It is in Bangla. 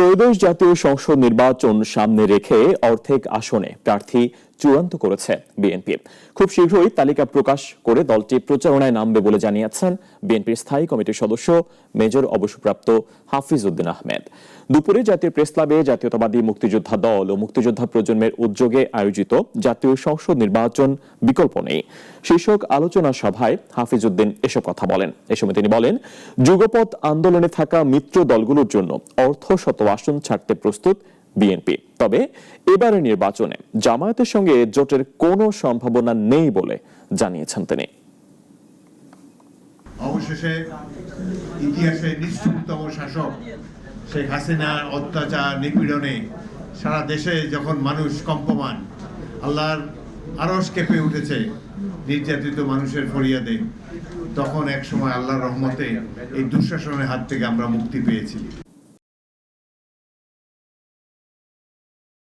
ত্রয়োদশ জাতীয় সংসদ নির্বাচন সামনে রেখে অর্ধেক আসনে প্রার্থী চূড়ান্ত করেছে বিএনপি। খুব শীঘ্রই তালিকা প্রকাশ করে দলটি প্রচারণায় নামবে বলে জানিয়েছেন বিএনপির স্থায়ী কমিটির সদস্য মেজর অবসরপ্রাপ্ত হাফিজ উদ্দিন আহমেদ। দুপুরে জাতীয় প্রেস ক্লাবে জাতীয়তাবাদী মুক্তিযোদ্ধা দল ও মুক্তিযোদ্ধা প্রজন্মের উদ্যোগে আয়োজিত জাতীয় সংসদ নির্বাচন বিকল্প নেই। শীর্ষক আলোচনা সভায় হাফিজ উদ্দিন এসব কথা বলেন। এ সময় তিনি বলেন যুগপথ আন্দোলনে থাকা মিত্র দলগুলোর জন্য অর্থ শত আসন ছাড়তে প্রস্তুত বিএনপি। তবে এবারের নির্বাচনে জামায়াতের সঙ্গে জোটের কোনো সম্ভাবনা নেই বলে জানিয়েছেন তিনি। অবশেষে ইতিহাসে নিষ্ঠুরতম শাসক শেখ হাসিনার অত্যাচার নিপীড়নে সারা দেশে যখন মানুষ কম্পমান, আল্লাহর আরস কেঁপে উঠেছে নির্যাতিত মানুষের ফরিয়াদে, তখন এক সময় আল্লাহর রহমতে এই দুঃশাসনের হাত থেকে আমরা মুক্তি পেয়েছি।